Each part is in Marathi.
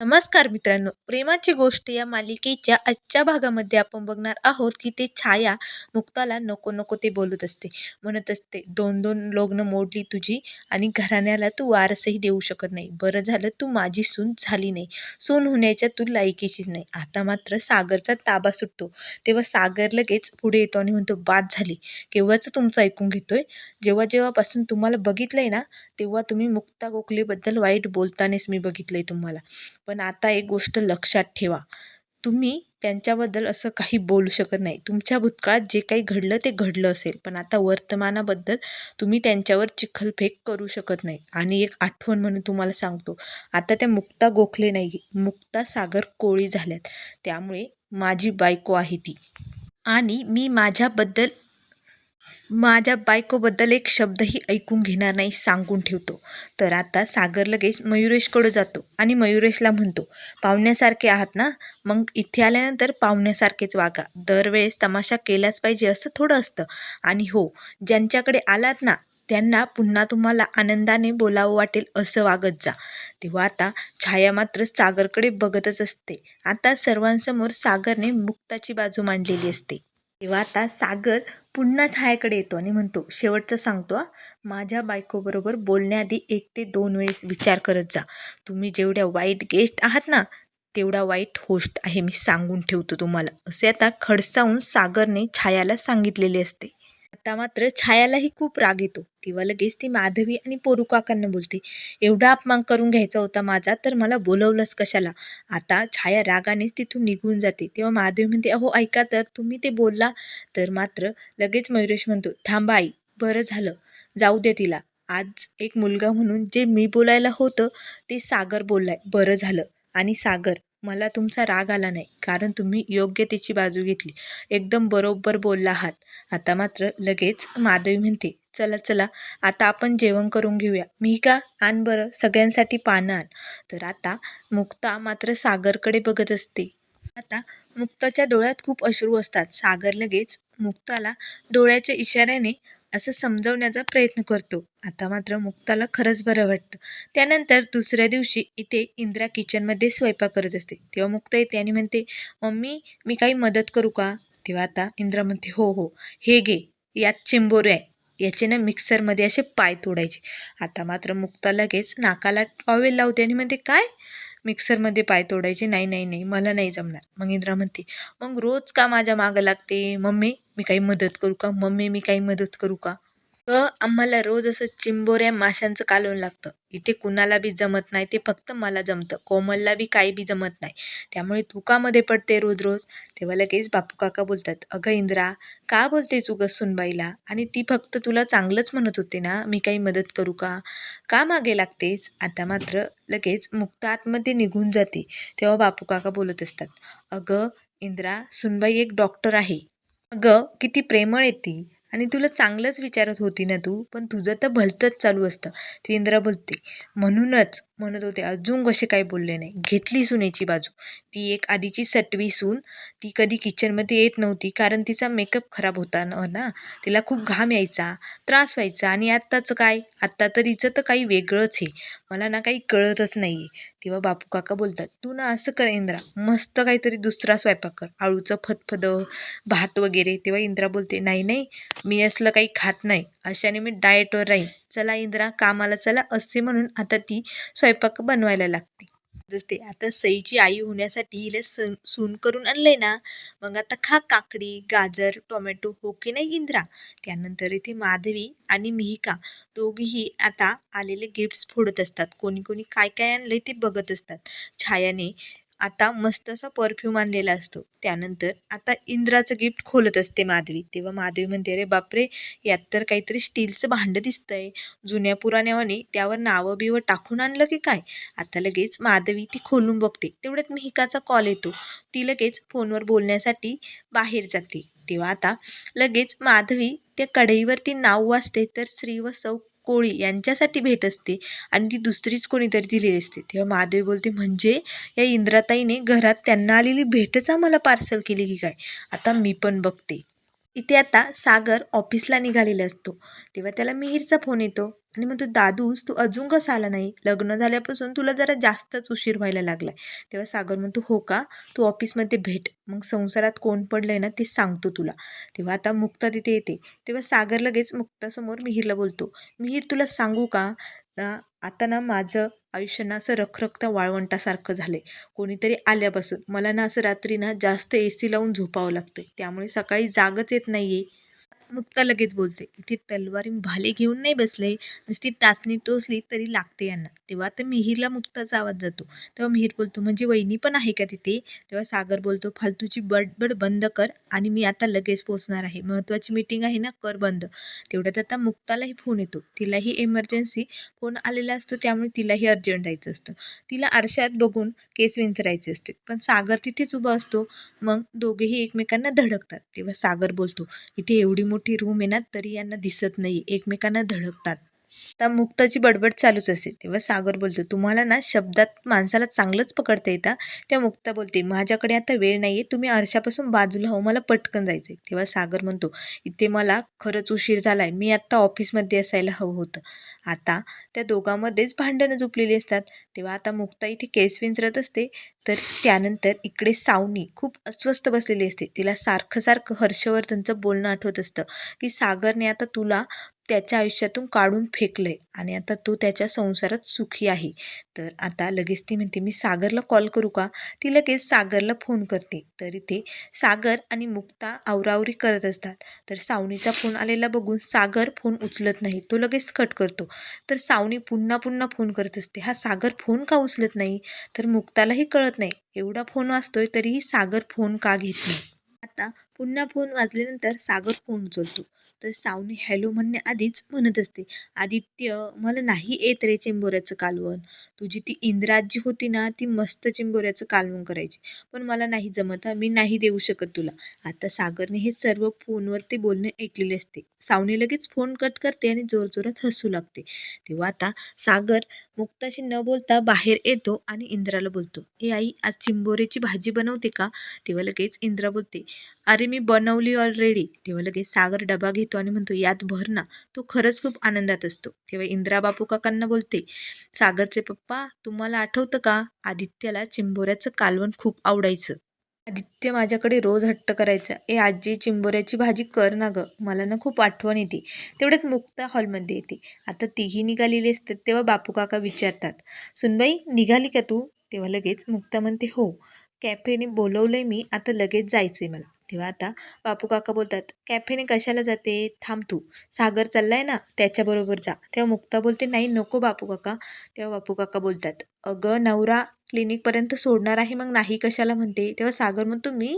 नमस्कार मित्रांनो प्रेमाची गोष्ट या मालिकेच्या आजच्या भागामध्ये आपण बघणार आहोत की ते छाया मुक्ताला नको नको ते बोलत असते. म्हणत असते दोन दोन लग्न मोडली तुझी आणि घराण्याला तू वारसही देऊ शकत नाही. बरं झालं तू माझी सून झाली नाही. सून होण्याच्या तू लायकीचीच नाही. आता मात्र सागरचा ताबा सुटतो. तेव्हा सागर लगेच पुढे येतो आणि म्हणतो बाद झाली. केव्हाच तुमचं ऐकून घेतोय? जेव्हा जेव्हापासून तुम्हाला बघितलंय ना तेव्हा तुम्ही मुक्ता गोखलेबद्दल वाईट बोलतानेच मी बघितलंय तुम्हाला. पण आता एक गोष्ट लक्षात ठेवा. तुम्ही त्यांच्याबद्दल असं काही बोलू शकत नाही. तुमच्या भूतकाळात जे काही घडलं ते घडलं असेल. पण आता वर्तमानाबद्दल तुम्ही त्यांच्यावर चिखलफेक करू शकत नाही. आणि एक आठवण म्हणून तुम्हाला सांगतो. आता त्या मुक्ता गोखले नाही मुक्ता सागर कोळी झाल्यात. त्यामुळे माझी बायको आहे ती. आणि मी माझ्याबद्दल माझ्या बायकोबद्दल एक शब्दही ऐकून घेणार नाही सांगून ठेवतो. तर आता सागर लगेच मयुरेशकडं जातो आणि मयुरेशला म्हणतो पाहुण्यासारखे आहात ना? मग इथे आल्यानंतर पाहुण्यासारखेच वागा. दरवेळेस तमाशा केलाच पाहिजे असं थोडं असतं. आणि हो ज्यांच्याकडे आलात ना त्यांना पुन्हा तुम्हाला आनंदाने बोलावं वाटेल असं वागत जा. तेव्हा आता छाया मात्र सागरकडे बघतच असते. आता सर्वांसमोर सागरने मुक्ताची बाजू मांडलेली असते. तेव्हा आता सागर पुन्हा छायाकडे येतो आणि म्हणतो शेवटचं सांगतो माझ्या बायकोबरोबर बोलण्याआधी एक ते दोन वेळेस विचार करत जा. तुम्ही जेवढ्या वाईट गेस्ट आहात ना तेवढा वाईट होस्ट आहे मी सांगून ठेवतो तुम्हाला. असे आता खडसावून सागरने छायाला सांगितलेले असते. आता मात्र छायालाही खूप राग येतो. तेव्हा लगेच ती माधवी आणि पोरू काकांना बोलते एवढा अपमान करून घ्यायचा होता माझा तर मला बोलवलंच कशाला? आता छाया रागानेच तिथून निघून जाते. तेव्हा माधवी म्हणते अहो ऐका तर तुम्ही ते बोलला? तर मात्र लगेच मयुरेश म्हणतो थांबा आई बरं झालं जाऊ दे तिला. आज एक मुलगा म्हणून जे मी बोलायला होतं ते सागर बोललाय बरं झालं. आणि सागर मला तुमचा राग आला नाही कारण तुम्ही योग्य तिची बाजू घेतली. एकदम बरोबर बोलला आहात आता मात्र लगेच माधवी म्हणते चला चला आता आपण जेवण करून घेऊया. मी का? आण बरं सगळ्यांसाठी पानं आण. तर आता मुक्ता मात्र सागरकडे बघत असते. आता मुक्ताच्या डोळ्यात खूप अश्रू असतात. सागर लगेच मुक्ताला डोळ्याच्या इशाऱ्याने असं समजवण्याचा प्रयत्न करतो. आता मात्र मुक्ताला खरंच बरं वाटतं. त्यानंतर दुसऱ्या दिवशी इथे इंद्रा किचनमध्ये स्वयंपाक करत असते. तेव्हा मुक्ता येते आणि म्हणते मम्मी मी काही मदत करू का? तेव्हा आता इंदिरा म्हणते हो हो. हे घे. यात चिंबोरे आहे. याचे ना मिक्सरमध्ये असे पाय तोडायचे. आता मात्र मुक्ता लगेच नाकाला टॉवेल लावते आणि म्हणते काय? मिक्सरमध्ये पाय तोडायचे नाही नाही नाही मला नाही जमणार. मग इंद्रा म्हणते मग रोज का माझ्या मागं लागते? मम्मी मी काही मदत करू का? मम्मी मी काही मदत करू का? तर आम्हाला रोज असं चिंबोऱ्या माशांचं कालवण लागतं. इथे कुणाला बी जमत नाही ते फक्त मला जमतं. कोमलला बी काही बी जमत नाही. त्यामुळे तू का मध्ये पडते रोज रोज. तेव्हा लगेच बापू काका बोलतात अगं इंद्रा का बोलतेस उगाच सुनबाईला? आणि ती फक्त तुला चांगलंच म्हणत होते ना मी काही मदत करू का? का मागे लागतेच आता मात्र लगेच मुक्त आतमध्ये निघून जाते. तेव्हा बापू काका बोलत असतात अगं इंद्रा सुनबाई एक डॉक्टर आहे. अगं किती प्रेमळ येते आणि तुला चांगलंच विचारत होती ना तू पण तुझं तर भलतंच चालू असतं. ती इंद्रा बोलते म्हणूनच म्हणत होते अजून कसे काय बोलले नाही. घेतली सुनेची बाजू. ती एक आधीची सटवी सून. ती कधी किचनमध्ये येत नव्हती कारण तिचा मेकअप खराब होता ना तिला खूप घाम यायचा त्रास व्हायचा. आणि आत्ताचं काय? आत्ता तर हिचं तर काही वेगळंच आहे. मला ना काही कळतच नाही आहे तेव्हा बापू काका बोलतात तू ना असं कर इंद्रा. मस्त काहीतरी दुसरा स्वयंपाक कर. आळूचं फतफद भात वगैरे. तेव्हा इंद्रा बोलते नाही नाही. मी असलं काही खात नाही अशाने मी डाएटवर राहीन. चला इंद्रा कामाला चला असे म्हणून आता ती स्वयंपाक बनवायला लागते. असते आता सईची आई होण्यासाठी हिला सून सून करून आणलंय ना मग आता खा काकडी गाजर टोमॅटो हो की नाही इंद्रा? त्यानंतर इथे माधवी आणि मिहिका दोघीही आता आलेले गिफ्ट्स फोडत असतात. कोणी कोणी काय काय आणलंय ते बघत असतात. छायाने आता मस्त असा परफ्यूम आणलेला असतो. त्यानंतर आता इंद्राचं गिफ्ट खोलत असते माधवी. तेव्हा माधवी म्हणते अरे बापरे यात तर काहीतरी स्टीलचं भांडं दिसतंय. जुन्या पुराण्यावाने त्यावर नावं बिवं टाकून आणलं की काय? आता लगेच माधवी ती खोलून बघते. तेवढ्यात मिहिकाचा कॉल येतो. ती लगेच फोनवर बोलण्यासाठी बाहेर जाते. तेव्हा आता लगेच माधवी त्या कढईवरती नाव वाचते तर श्री व सौ कोळी यांच्यासाठी भेट असते आणि ती दुसरीच कोणीतरी दिलेली असते. तेव्हा महादेव बोलते म्हणजे या इंद्राताईने घरात त्यांना आलेली भेटच आम्हाला पार्सल केली की काय? आता मी पण बघते. इथे आता सागर ऑफिसला निघालेला असतो. तेव्हा त्याला मिहीरचा फोन येतो आणि म्हणतो दादूस तू अजून कसा आला नाही? लग्न झाल्यापासून तुला जरा जास्तच उशीर व्हायला लागलाय. तेव्हा सागर म्हणतो हो का? तू ऑफिसमध्ये भेट. मग संसारात कोण पडलंय ना ते सांगतो तुला. तेव्हा आता मुक्ता तिथे येते. तेव्हा सागर लगेच मुक्तासमोर मिहीरला बोलतो मिहीर तुला सांगू का? आता ना माझं आयुष्य ना असं रखरखतं वाळवंटासारखं झालं आहे कोणीतरी आल्यापासून मला ना असं रात्री ना जास्त ए सी लावून झोपावं लागतं त्यामुळे सकाळी जागच येत नाही आहे मुक्ता लगेच बोलते. इथे तलवारी भाले घेऊन नाही बसले. नुसती टाचणी टोचली तरी लागते यांना. तेव्हा तर मिहीरला मुक्ताचा आवाज जातो. तेव्हा मिहीर बोलतो म्हणजे वहिनी पण आहे का तिथे? तेव्हा सागर बोलतो फालतूची बडबड बंद कर आणि मी आता लगेच पोचणार आहे. महत्त्वाची मीटिंग आहे ना कर बंद. तेवढ्यात आता मुक्तालाही फोन येतो. तिलाही एमर्जन्सी फोन आलेला असतो त्यामुळे तिलाही अर्जंट जायचं असतं. तिला आरशात बघून केस विंचरायचे असते. पण सागर तिथेच उभा असतो. मग दोघेही एकमेकांना धडकतात. तेव्हा सागर बोलतो इथे एवढी मोठी रूम आहे ना तरी यांना दिसत नाही. एकमेकांना धडकतात. आता मुक्ताची बडबड चालूच असते. तेव्हा सागर बोलतो तुम्हाला ना शब्दात माणसाला चांगलंच पकडता येतं. तेव्हा मुक्ता बोलते माझ्याकडे आता वेळ नाही आहे तुम्ही आरशापासून बाजूला हो मला पटकन जायचं आहे तेव्हा सागर म्हणतो इथे मला खरंच उशीर झाला आहे मी आत्ता ऑफिसमध्ये असायला हवं होतं. आता त्या दोघांमध्येच भांडणं झोपलेली असतात. तेव्हा आता मुक्ता इथे केस विंचरत असते तर त्यानंतर इकडे सावनी खूप अस्वस्थ बसलेली असते. तिला सारखं सारखं हर्षवर्धनचं बोलणं आठवत असतं की सागरने आता तुला त्याच्या आयुष्यातून काढून फेकलंय आणि आता तो त्याच्या संसारात सुखी आहे. तर आता लगेच ती म्हणते मी सागरला कॉल करू का? ती लगेच सागरला फोन करते. तर इथे सागर आणि मुक्ता आवरावरी करत असतात. तर सावनीचा फोन आलेला बघून सागर फोन उचलत नाही. तो लगेच कट करतो. तर सावनी पुन्हा पुन्हा फोन करत असते. हा सागर फोन का उचलत नाही? तर मुक्तालाही कळत नाही. एवढा फोन वाचतोय तरीही सागर फोन का घेत नाही? आता पुन्हा फोन वाजल्यानंतर सागर फोन उचलतो. तर सावनी हॅलो म्हणण्याआधीच म्हणत असते. आदित्य मला नाही येत रे चिंबोऱ्याचं कालवण. तुझी ती इंद्राजी होती ना ती मस्त चिंबोऱ्याचं कालवण करायची. पण मला नाही जमत हा मी नाही देऊ शकत तुला. आता सागरने हे सर्व फोनवरती बोलणे ऐकलेले असते. सावनी लगेच फोन कट करते आणि जोरजोरात हसू लागते. तेव्हा आता सागर मुक्ताशी न बोलता बाहेर येतो आणि इंद्राला बोलतो ए आई आज चिंबोऱ्याची भाजी बनवते का? तेव्हा लगेच इंद्रा बोलते अरे मी बनवली ऑलरेडी तेव्हा लगेच सागर डबा घेतो आणि म्हणतो यात भर ना. तो खरंच खूप आनंदात असतो. तेव्हा इंद्रा बापू काकांना बोलते सागरचे पप्पा तुम्हाला आठवतं का आदित्याला चिंबोऱ्याचं कालवण खूप आवडायचं? आदित्य माझ्याकडे रोज हट्ट करायचा. ए आजी चिंबोऱ्याची भाजी कर ना गं. मला ना खूप आठवण येते. तेवढ्यात मुक्ता हॉलमध्ये येते. आता तीही निघालेली असतात तेव्हा बापू काका विचारतात सुनबाई निघाली का तू? तेव्हा लगेच मुक्ता म्हणते हो. कॅफेने बोलवलंय मी आता लगेच जायचंय मला. तेव्हा आता बापू काका बोलतात कॅफेने कशाला जाते? थांब तू. सागर चाललाय ना त्याच्याबरोबर जा. तेव्हा मुक्ता बोलते नाही नको बापू काका. तेव्हा बापू काका बोलतात अगं नवरा क्लिनिकपर्यंत सोडणार आहे मग नाही कशाला म्हणते? तेव्हा सागर म्हणतो मी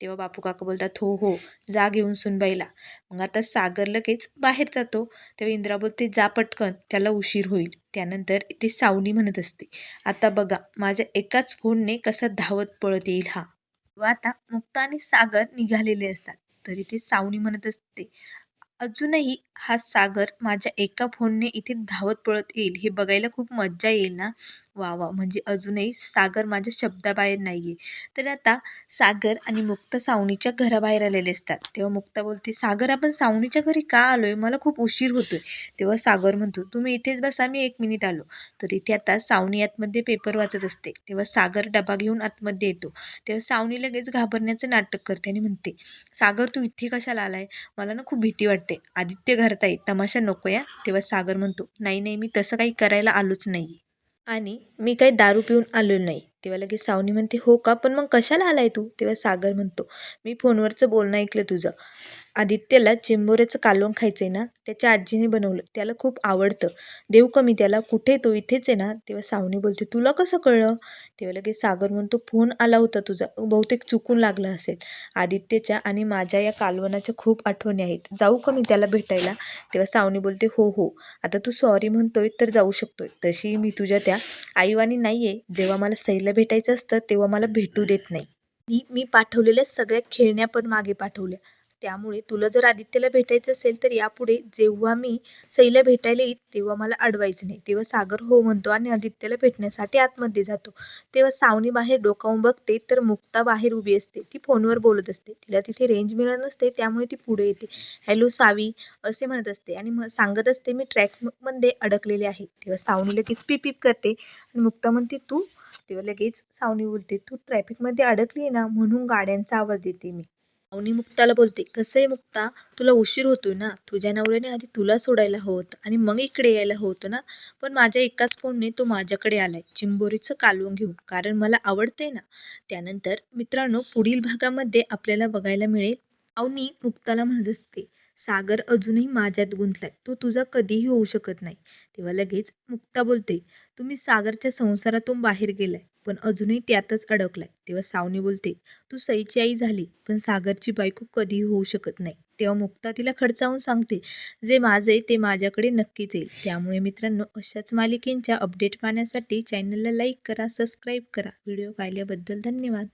तेव्हा बापू काका बोलतात हो हो जा घेऊन सुनबाईला. मग आता सागर लगेच बाहेर जातो. तेव्हा इंद्रा बोलते जा पटकन त्याला उशीर होईल. त्यानंतर ते सावनी म्हणत असते आता बघा माझ्या एकाच फोनने कसा धावत पळत येईल हा. व आता मुक्ता आणि सागर निघालेले असतात. तरी ते सावनी म्हणत असते अजूनही हा सागर माझ्या एका फोनने इथे धावत पळत येईल. हे बघायला खूप मज्जा येईल ना? वा वा. म्हणजे अजूनही सागर माझ्या शब्दाबाहेर नाही आहे तर आता सागर आणि मुक्ता सावनीच्या घराबाहेर आलेले असतात. तेव्हा मुक्ता बोलते सागर आपण सावनीच्या घरी का आलो आहे मला खूप उशीर होतोय. तेव्हा सागर म्हणतो तुम्ही इथेच बसा मी एक मिनिट आलो. तर इथे आता सावनी आतमध्ये पेपर वाचत असते. तेव्हा सागर डबा घेऊन आतमध्ये येतो. तेव्हा सावनी लगेच घाबरण्याचं नाटक करते आणि म्हणते सागर तू इथे कशाला आलाय? मला ना खूप भीती वाटते. आदित्य घर आहे तमाशा नको या तेव्हा सागर म्हणतो नाही नाही मी तसं काही करायला आलोच नाही आणि मी काही दारू पिऊन आलो नाही. तेव्हा लगेच सावनी म्हणते हो का? पण मग कशाला आलाय तू? तेव्हा सागर म्हणतो मी फोनवरचं बोलणं ऐकलं तुझं. आदित्यला चिंबोऱ्याचं कालवण खायचं आहे ना त्याच्या आजीने बनवलं. त्याला खूप आवडतं. देऊ का मी त्याला. कुठे तो इथेच आहे ना तेव्हा सावनी बोलते तुला कसं कळलं? तेव्हा लगेच सागर म्हणतो फोन आला होता तुझा. बहुतेक चुकून लागला असेल. आदित्यच्या आणि माझ्या या कालवणाच्या खूप आठवणी आहेत. जाऊ का मी त्याला भेटायला. तेव्हा सावनी बोलते हो हो. आता तू सॉरी म्हणतोय तर जाऊ शकतोय. तशी मी तुझ्या त्या आईवानी नाही आहे जेव्हा मला सईला भेटायचं असतं तेव्हा मला भेटू देत नाही. मी पाठवलेल्या सगळ्या खेळण्या पण मागे पाठवल्या. त्यामुळे तुला जर आदित्यला भेटायचं असेल तर यापुढे जेव्हा मी सईला भेटायला येईल तेव्हा मला अडवायचं नाही. तेव्हा सागर हो म्हणतो आणि आदित्यला भेटण्यासाठी आतमध्ये जातो. तेव्हा सावनी बाहेर डोकावून बघते तर मुक्ता बाहेर उभी असते. ती फोनवर बोलत असते. तिला तिथे रेंज मिळत नसते त्यामुळे ती पुढे येते. हॅलो सावी असे म्हणत असते. आणि मग सांगत असते मी ट्रॅकमध्ये अडकलेले आहे. तेव्हा सावनी लगेच पिप करते. आणि मुक्ता म्हणते तू? तेव्हा लगेच सावनी बोलते तू ट्रॅफिकमध्ये अडकली आहे ना म्हणून गाड्यांचा आवाज देते मी. अवनी मुक्ताला बोलते कसं आहे मुक्ता तुला उशीर होतोय ना? तुझ्या नवऱ्याने आधी तुला सोडायला हवं होतं आणि मग इकडे यायला हवं होतं ना? पण माझ्या एकाच फोनने तो माझ्याकडे आलाय चिंबोरीचं कालवून घेऊन. कारण मला आवडते ना. त्यानंतर मित्रांनो पुढील भागामध्ये आपल्याला बघायला मिळेल. अवनी मुक्ताला म्हणत असते सागर अजूनही माझ्यात गुंतलाय. तो तुझा कधीही होऊ शकत नाही. तेव्हा लगेच मुक्ता बोलते तुम्ही सागरच्या संसारातून बाहेर गेलाय. पण अजूनही त्यातच अडकलाय. तेव्हा सावनी बोलते तू सईची आई झाली पण सागरची बायको कधीही होऊ शकत नाही. तेव्हा मुक्ता तिला खडचावून सांगते जे माझे ते माझ्याकडे नक्कीच येईल. त्यामुळे मित्रांनो अशाच मालिकेंच्या अपडेट पाहण्यासाठी चॅनलला लाईक करा सबस्क्राईब करा. व्हिडिओ पाहिल्याबद्दल धन्यवाद.